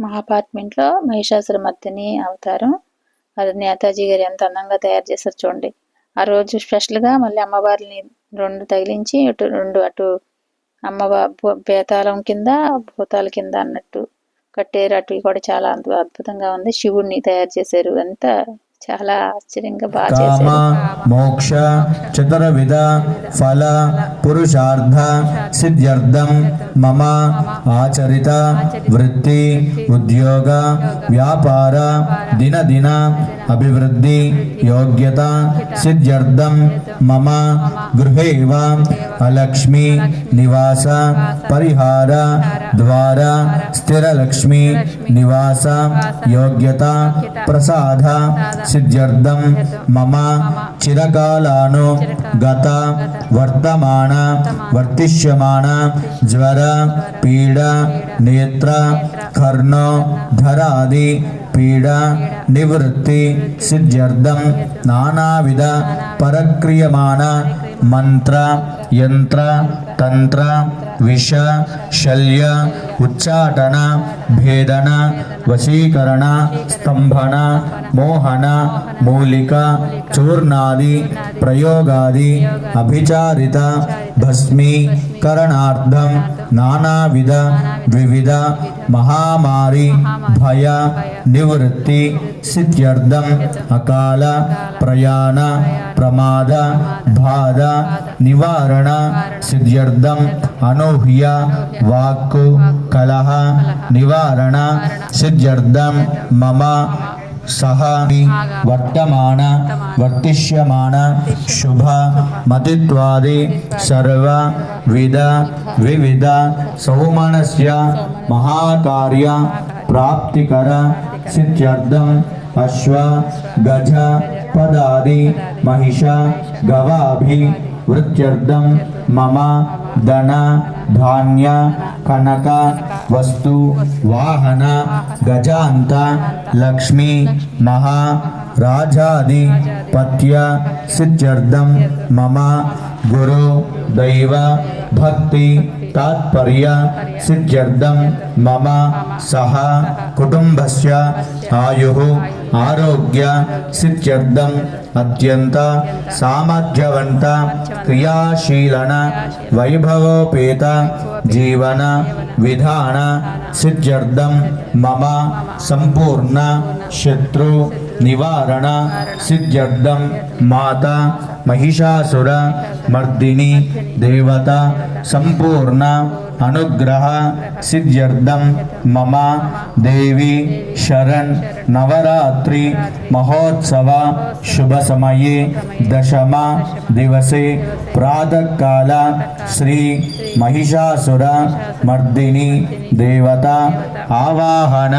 మా అపార్ట్మెంట్లో మహిషాసురమర్దిని అవతారం. అది నేతాజీ గారు ఎంత అందంగా తయారు చేశారు చూడండి. ఆ రోజు స్పెషల్గా మళ్ళీ అమ్మవారిని రెండు తగిలించి ఇటు రెండు అటు అమ్మవారి బేతాళం కింద భూతాల కింద అన్నట్టు కట్టేరు అటు కూడా చాలా అద్భుతంగా ఉంది. శివుణ్ణి తయారు చేశారు. అంతా చాలా ఆశ్చర్యంగా బాగా కామ మోక్ష చతుర్విధ ఫల పురుషార్థ సిద్ధ్యర్థం మమ ఆచరిత వృత్తి ఉద్యోగ వ్యాపార దినదిన అభివృద్ధి యోగ్యత సిద్ధ్యర్థం మమ గృహేవ అలక్ష్మి నివాస పరిహార ద్వారా స్థిరలక్ష్మి నివాస యోగ్యత ప్రసాద సిద్ధ్యర్థం మమ చిరకాలాను గత వర్తమాన వర్తిష్యమాణ జ్వర పీడ నేత్ర కర్ణ ధరాది పీడ నివృత్తి సిద్ధ్యర్థం నానావిధ పరక్రియమాణ మంత్ర యంత్ర తంత్ర విష శల్య ఉచ్చాటన భేదన వశీకరణ స్తంభన మోహన మూలిక చూర్ణాది ప్రయోగాది అభిచారిత భస్మీకరణార్థం నానావిధ వివిధ మహామారి భయ నివృత్తి సిద్ధ్యర్థం అకాల ప్రయాణ ప్రమాద బాధ నివారణ సిద్ధ్యర్థం అనూహ్య వాక్కు కలహ నివారణ సిద్ధ్యర్థం మమ सह वर्तमान वर्तिष्यमाण शुभ मतित्वादि सर्व विद विविध सौमनस्य महाकार्य प्राप्तिकर सिद्ध्यर्थम अश्व गज पदादि महिष गवाभि वृत्त्यर्थम मम धन धान्य कनक వస్తు వాహన గజాంత లక్ష్మి మహా రాజాది పత్య సిద్ధ్యర్థం మమ గురు దైవ భక్తి తాత్పర్య సిద్ధ్యర్థం మమ సహ కుటుంబస్య ఆయు ఆరోగ్య సిద్ధ్యర్థం అత్యంత సామర్థ్యవంత క్రియాశీలన వైభవోపేత జీవన విధాన సిద్ధ్యర్థం మమ సంపూర్ణ శత్రు నివారణ సిద్ధ్యర్థం మాత మహిషాసుర మర్దిని దేవత సంపూర్ణ అనుగ్రహ సిద్ధ్యర్థం మమ దేవి శరణ్ నవరాత్రి మహోత్సవ శుభ సమయే దశమ దివసే ప్రాతకాల శ్రీ మహిషాసుర మర్దిని దేవత ఆవాహన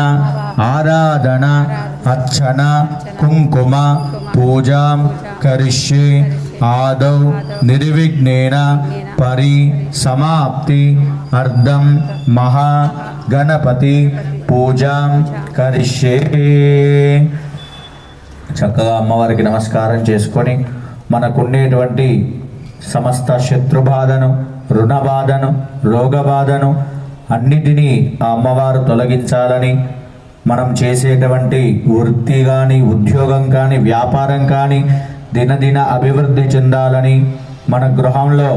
ఆరాధన అర్చన కుంకుమ పూజాం కరిష్యే ఆదౌ నిర్విఘ్నేన పరి సమాప్తి అర్ధం మహా గణపతి పూజాం కరిష్యే. చక్కగా అమ్మవారికి నమస్కారం చేసుకొని మనకుండేటువంటి సమస్త శత్రుబాధను రుణబాధను రోగబాధను అన్నిటినీ ఆ అమ్మవారు తొలగించాలని మనం చేసేటువంటి వృత్తి కానీ ఉద్యోగం కానీ వ్యాపారం కానీ దినదిన అభివృద్ధి చెందాలని మన గృహంలో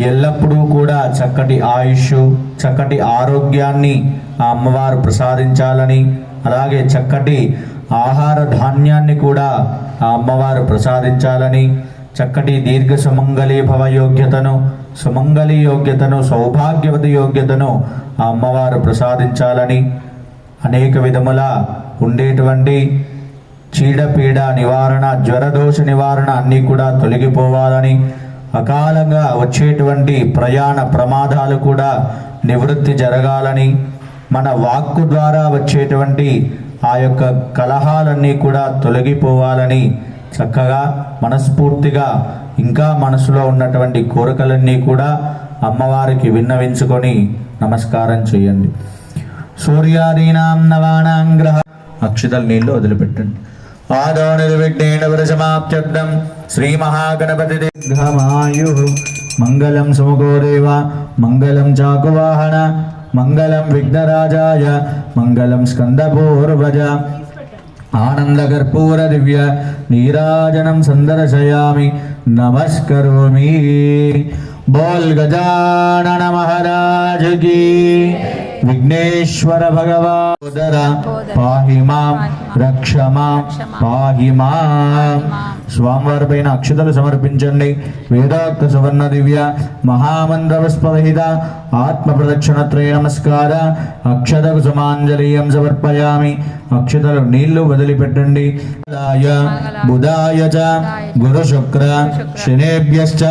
ఎల్లప్పుడూ కూడా చక్కటి ఆయుష్ చక్కటి ఆరోగ్యాన్ని ఆ అమ్మవారు ప్రసాదించాలని అలాగే చక్కటి ఆహార ధాన్యాన్ని కూడా ఆ అమ్మవారు ప్రసాదించాలని చక్కటి దీర్ఘ సుమంగళీ భవ యోగ్యతను సుమంగళీ యోగ్యతను సౌభాగ్యవతి యోగ్యతను ఆ అమ్మవారు ప్రసాదించాలని అనేక విధముల ఉండేటువంటి చీడపీడ నివారణ జ్వరదోష నివారణ అన్నీ కూడా తొలగిపోవాలని అకాలంగా వచ్చేటువంటి ప్రయాణ ప్రమాదాలు కూడా నివృత్తి జరగాలని మన వాక్కు ద్వారా వచ్చేటువంటి ఆ యొక్క కలహాలన్నీ కూడా తొలగిపోవాలని చక్కగా మనస్ఫూర్తిగా ఇంకా మనసులో ఉన్నటువంటి కోరికలన్నీ కూడా అమ్మవారికి విన్నవించుకొని నమస్కారం చేయండి. సూర్యాదీనాం నవానాం గ్రహ అక్షతల నీళ్ళు వదిలిపెట్టండి. ఆదో నిర్విఘ్నేన వరసమాప్త్యర్థం శ్రీ మహాగణపతి దీర్ఘమాయు మంగళం సుముఖో దేవ మంగళం చాకువాహన మంగళం విఘ్నరాజాయ మంగళం స్కందపూర్వజ. ఆనందకర్పూర దివ్య నీరాజనం సందర్శయామి నమస్కరోమి. బోల్ గజానన మహారాజ్ की విఘ్నేశ్వర భగవాదర పాహి మాం రక్ష మాం పాహి మాం. స్వామివారి పైన అక్షతలు సమర్పించండి. వేదోక్త సువర్ణ దివ్య మహామంత్రవస్పహిత ఆత్మ ప్రదక్షిణత్రయ నమస్కార. అక్షతకు సమాంజలీయం సమర్పయామి. అక్షతలు నీళ్ళు వదిలిపెట్టండి. బుధాయ బుధాయ చ గురు శుక్ర శనేభ్యశ్చ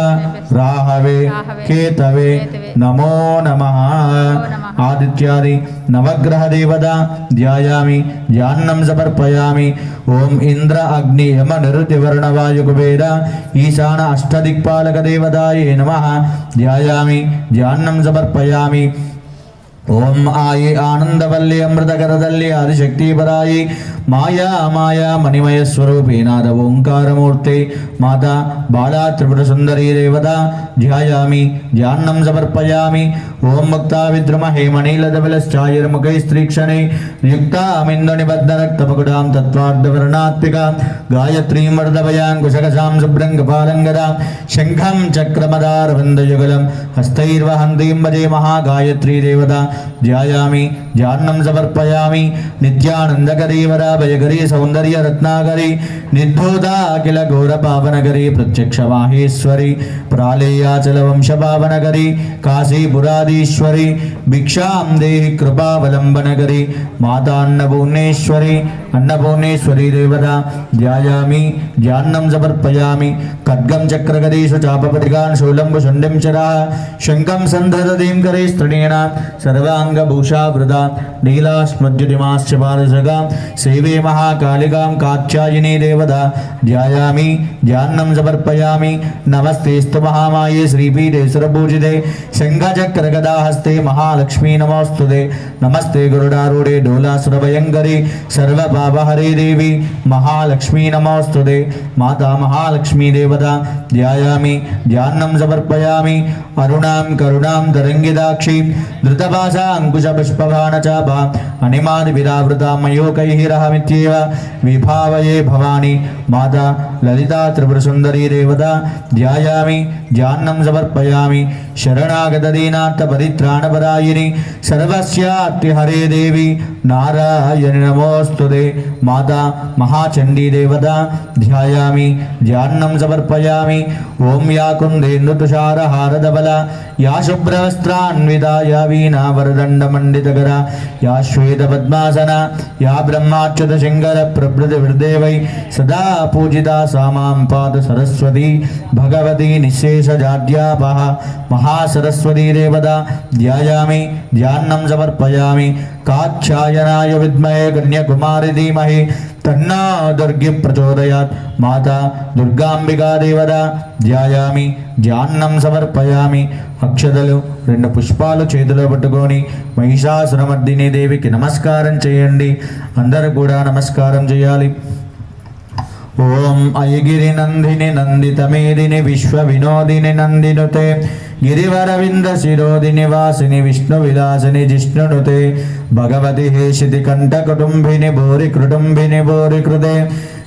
రాహవే కేతవే నమో నమః. ఆదిత్యాది నవగ్రహ దేవత ధ్యాయామి ధ్యానం సమర్పయామి ఓం ఇంద్ర అగ్ని యమ నిరుతి వరుణ వాయు ఈశాన అష్టదిక్పాలక దేవతాయే నమ ధ్యాయామి ధ్యానం సమర్పయామి ఓం ఆయి ఆనందవల్లి అమృతకరదల్లి ఆదిశక్తిపరాయి మాయా మాయా మణిమయ స్వరూపి నాద ఓంకారమూర్తి. మాత బాలా త్రిపుర సుందరీ దేవత. ధ్యాయామి ధ్యానం సమర్పయామి. ఓం ముక్తా విద్రమహే మణిలదబలశ్చాయుర్ముఖై స్త్రీక్షణే. యుక్తామిందు నిబద్ధ రక్తపకుడాం తత్వార్థవర్ణాత్మిక గాయత్రీం వర్ధవయాంకుశకసాం శుభ్రం కపాలంగదాం శంఖం చక్రమదారవిందయుగలం హస్తైర్వహంతీం భజే మహాగాయత్రీ దేవత. ధ్యాయామి ధ్యానం సమర్పయామి. నిత్యానందకరీవరా. భయగరి సౌందర్య రత్నాగరి నిర్భూత అఖిల ఘోర పావనగరి ప్రత్యక్ష మాహేశ్వరి ప్రాళేయాచల వంశ పావనగరి కాశీపురాధీశ్వరి భిక్షాం దేహి కృపావలంబనగరి మాతాన్న భువనేశ్వరి అన్నపూర్ణేశ్వరీ దేవత ధ్యాయామి ధ్యానం సమర్పయామి ఖడ్గం చక్రగరీషు చాపపటికాన్ శూలంబు శుండం చరా శంఖం సంధదీం కరే స్త్రీణ సర్వాంగభూషావృత నీలాస్మజ్యుతిమాశ్చ పాదశగా సేవే మహాకాళికాం కాత్యాయని దేవత ధ్యాయామి ధ్యానం సమర్పయామి నమస్తేస్తు మహామాయే శ్రీపీఠే సురపూజితే శంఖచక్రగదాహస్తే మహాలక్ష్మీ నమోస్తుదే నమస్తే గరుడారూఢే డోలాసురభయంకరి సర్వపాపహరే దేవి మహాలక్ష్మీ నమోస్తుతే మాతా మహాలక్ష్మీ దేవత ధ్యాయామి ధ్యానం సమర్పయామి అరుణాం కరుణాం తరంగిదాక్షి ధృతభాష అంకుశ పుష్పబాణ చాప అనిమాది విరావృత మయూకైరహమిత్యేవ విభావయే భవాని మాత లలితా త్రిపుర సుందరీ దేవత ధ్యాయామి ధ్యానం సమర్పయామి శరణాగత దీనార్థ పరిత్రాణపరాయిని సర్వస్యార్తి మాతా మహాచండీదేవత ధ్యాయామి ధ్యానం సమర్పయామి. ఓం యా కుందేందు యా శుభ్రవస్త్రాన్విత యా వీణా యా శ్వేతపద్మాసన యా బ్రహ్మాచ్యుత శంకర ప్రభృతి హృదేవై సదా పూజిత సామాం పాద సరస్వతి భగవతి నిశేషజాడ్యాపహ మహాసరస్వతీ దేవత ధ్యాయామి ధ్యానం సమర్పయామి. కాక్షాయనాయ విద్మహే కన్యాకుమారి ధీమహి తన్నా దుర్గి ప్రచోదయాత్ మాత దుర్గాంబికా దేవత ధ్యాయామి ధ్యానం సమర్పయామి అక్షతలు రెండు పుష్పాలు చేతిలో పట్టుకొని మహిషాసురమర్దిని దేవికి నమస్కారం చేయండి. అందరూ కూడా నమస్కారం చేయాలి. ఓం ఐగిరి నందిని నందితమేదిని విశ్వ వినోదిని నందినుతే గిరివరవింద శిరోది నివాసిని విష్ణు విలాసిని జిష్ణునుతే భగవతి హేషితి కంఠ కుటుంబిని భూరి కుటుంబిని భూరి కృతే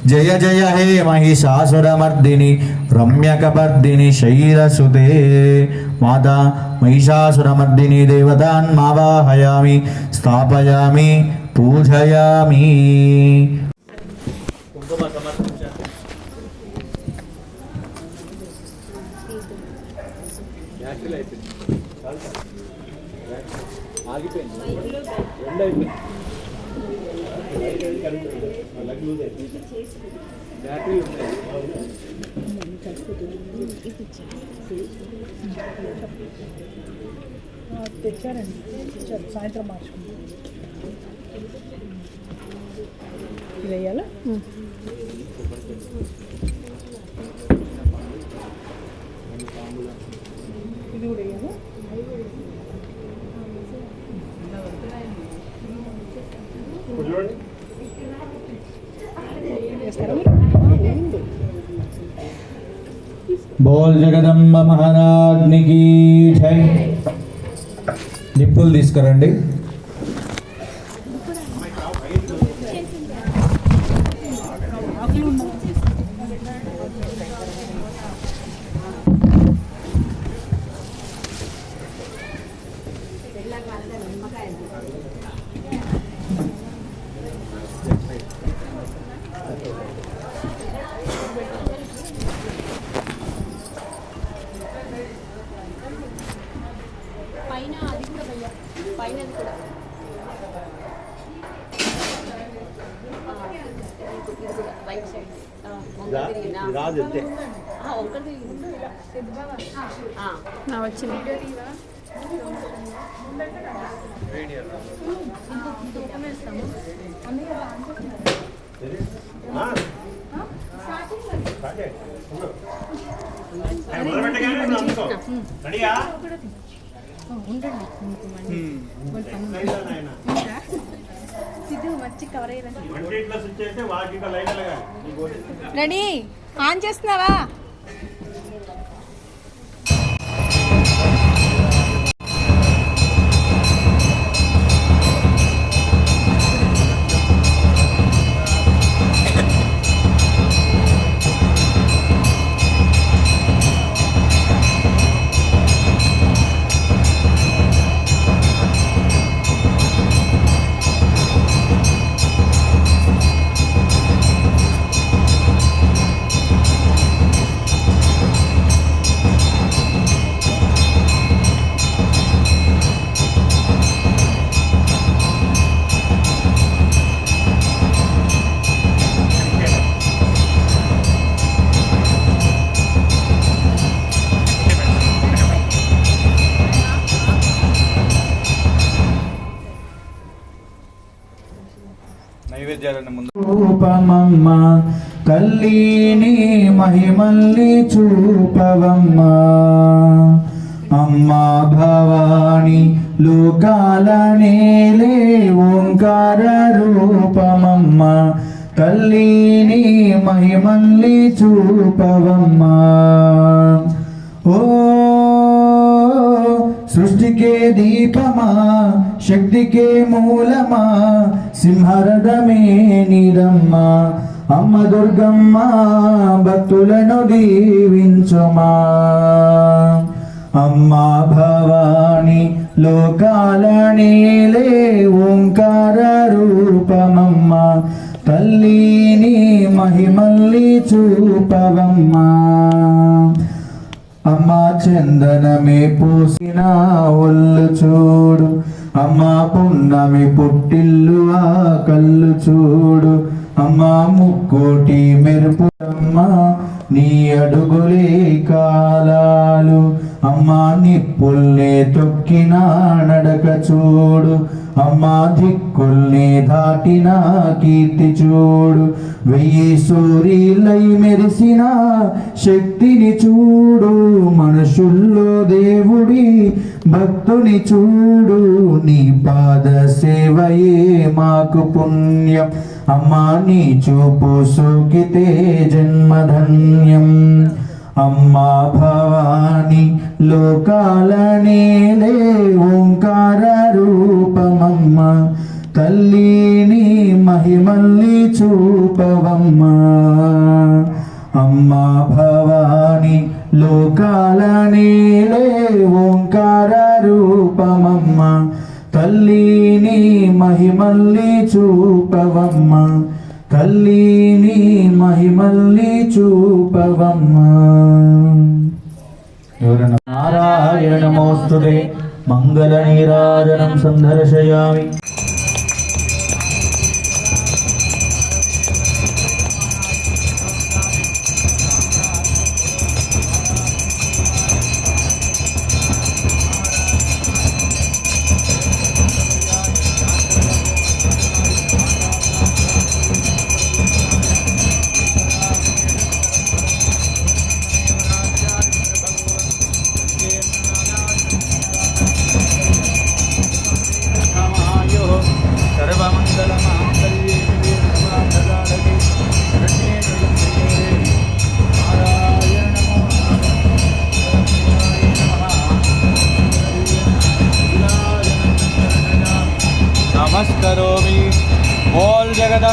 జయ జయ హే మహిషాసురమర్దిని రమ్యకపర్దిని శైరసుతే మాత మహిషాసురమర్దిని దేవతాన్ మావాహయామి స్థాపయామి పూజయామి తెచ్చారండి తెచ్చారు సాయంత్రం మార్చుకుంటాం ఇది వేయాలా ఇది కూడా వేయాలా? బోల్ జగదంబ మహారాజ్నికి జై. నిప్పులు తీసుకురండి. Right side. రాదు అంతే. ఒక్కటి వచ్చింది. రెడీయా? Cover ready? ఆన్ చేస్తున్నావా? చూపవమ్మ తల్లి నీ మహిమల్లి చూపవమ్మ. అమ్మా భవాని లోకాల నేలే ఓంకార రూపమమ్మ. తల్లి నీ మహిమల్లి చూపవమ్మ. ఓ సృష్టికే దీపమా శక్తికే మూలమా సింహరథమే నీరమ్మా అమ్మ దుర్గమ్మ భక్తులను దీవించుమా. అమ్మా భవాని లోకాల నీలే ఓంకార రూపమమ్మ. తల్లిని మహిమల్లి చూపవమ్మా. అమ్మా చందనమే పూసిన ఒళ్ళు చూడు. అమ్మా పున్నమి పుట్టిల్లు ఆ కళ్ళు చూడు. అమ్మా ముక్కోటి మెరుపు అమ్మా నీ అడుగులే కాలా అమ్మా నిప్పుల్ని తొక్కిన నడక చూడు. అమ్మా దిక్కుల్ని దాటిన కీర్తి చూడు. వెయ్యి సూర్యులై మెరిసిన శక్తిని చూడు. మనుషుల్లో దేవుడి భక్తుని చూడు. నీ పాద సేవయే మాకు పుణ్యం. అమ్మా నీ చూపు సోకితే జన్మధన్యం. అమ్మా భవాని లోకాల ఓంకార రూపమమ్మ. తల్లిని మహిమల్ని చూపవమ్మ. అమ్మా భవాని లోకాల ఓంకార రూపమమ్మ. తల్లిని మహిమల్ని చూపవమ్మ. తల్లిని మహిమల్ని చూపవమ్మ ఎవరన్నా నారాయణ నమోస్తుతే మంగళ నీరాజనం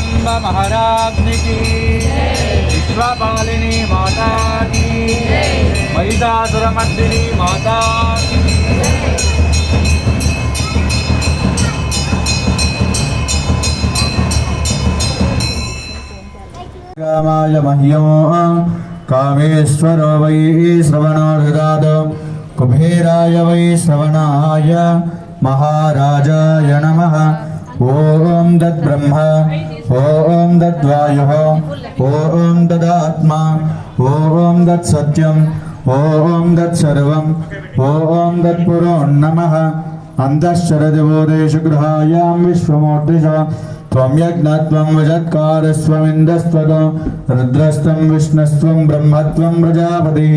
సందర్శయామి बोल जगदम्ब महाराज की विश्वपालिनी माता की महिषासुरमर्दिनी माता की कामाय मह्यं कामेश्वरो वै श्रवणो ददात् कुबेराय वै श्रवणाय महाराजाय नमः ॐ तद्ब्रह्म ॐ दद्वायुः, ॐ ददात्मा, ॐ दत्सत्यम्, ॐ दत्सर्वम्, ॐ दत्पुरोन्नमः। अन्तश्चरदिवोदेषु गृहायां विश्वमूर्तिष त्वं यज्ञत्वं वजत्कारस्वमिन्दस्त्वं रुद्रस्त्वं विष्णस्त्वं ब्रह्मत्वं प्रजापतिः।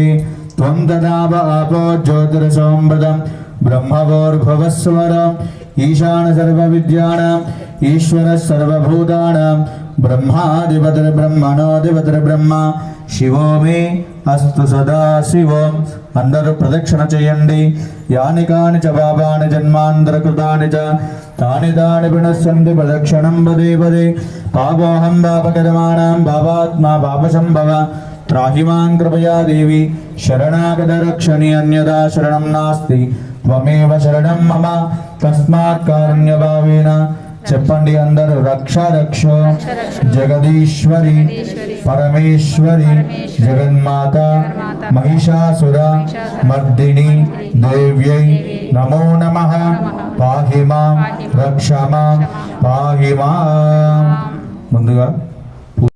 त्वं ददाव आपो ज्योतिरसोऽमृतम् ब्रह्मवोर्भवस्वर ईशान सर्वविद्यानाम् ईश्वरः सर्वभूतानां బ్రహ్మాధిపతిర్బ్రహ్మణోధిపతిర్బ్రహ్మ శివో మే అస్తు సదా శివం అందరూ ప్రదక్షిణ చేయండి యాని కాని చ పాపాని జన్మాంతరకృతాని చ తాని తాని పునఃసంతి ప్రదక్షిణం పదే పదే పాపోహం పాపకరమాణం పాపాత్మా పాపసంభవ త్రాహి మాం కృపయా దేవి శరణాగత రక్షణి అన్యదా శరణం నాస్తి త్వమేవ శరణం మమ తస్మాత్ కారుణ్యభావేన చెప్పండి అందరూ రక్ష రక్ష। జగదీశ్వరి పరమేశ్వరి జగన్మాత మహిషాసుర మర్దిని దేవ్యై నమో నమ। పాహి మాం రక్ష మాం పాహి మాం। ముందుగా